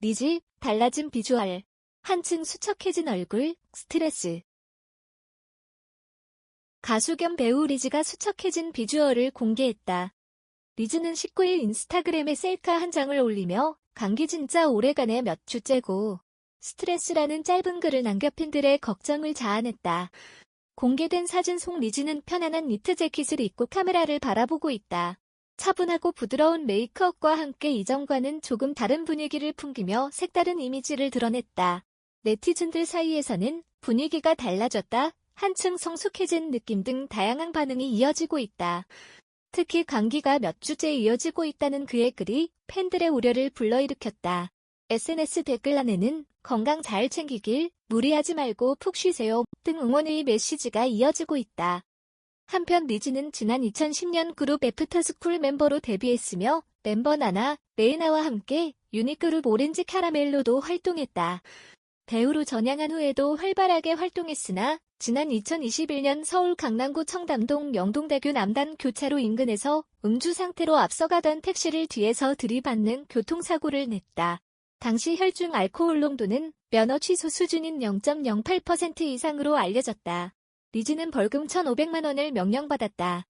리즈, 달라진 비주얼. 한층 수척해진 얼굴, 스트레스. 가수 겸 배우 리즈가 수척해진 비주얼을 공개했다. 리즈는 19일 인스타그램에 셀카 한 장을 올리며 감기 진짜 오래가네 몇 주째고 스트레스라는 짧은 글을 남겨 팬들의 걱정을 자아냈다. 공개된 사진 속 리즈는 편안한 니트 재킷을 입고 카메라를 바라보고 있다. 차분하고 부드러운 메이크업과 함께 이전과는 조금 다른 분위기를 풍기며 색다른 이미지를 드러냈다. 네티즌들 사이에서는 분위기가 달라졌다, 한층 성숙해진 느낌 등 다양한 반응이 이어지고 있다. 특히 감기가 몇 주째 이어지고 있다는 그의 글이 팬들의 우려를 불러일으켰다. SNS 댓글란에는 건강 잘 챙기길, 무리하지 말고 푹 쉬세요 등 응원의 메시지가 이어지고 있다. 한편 리즈는 지난 2010년 그룹 애프터스쿨 멤버로 데뷔했으며 멤버 나나, 레이나와 함께 유닛그룹 오렌지 카라멜로도 활동했다. 배우로 전향한 후에도 활발하게 활동했으나 지난 2021년 서울 강남구 청담동 영동대교 남단 교차로 인근에서 음주 상태로 앞서가던 택시를 뒤에서 들이받는 교통사고를 냈다. 당시 혈중 알코올 농도는 면허 취소 수준인 0.08% 이상으로 알려졌다. 리즈는 벌금 1,500만 원을 명령받았다.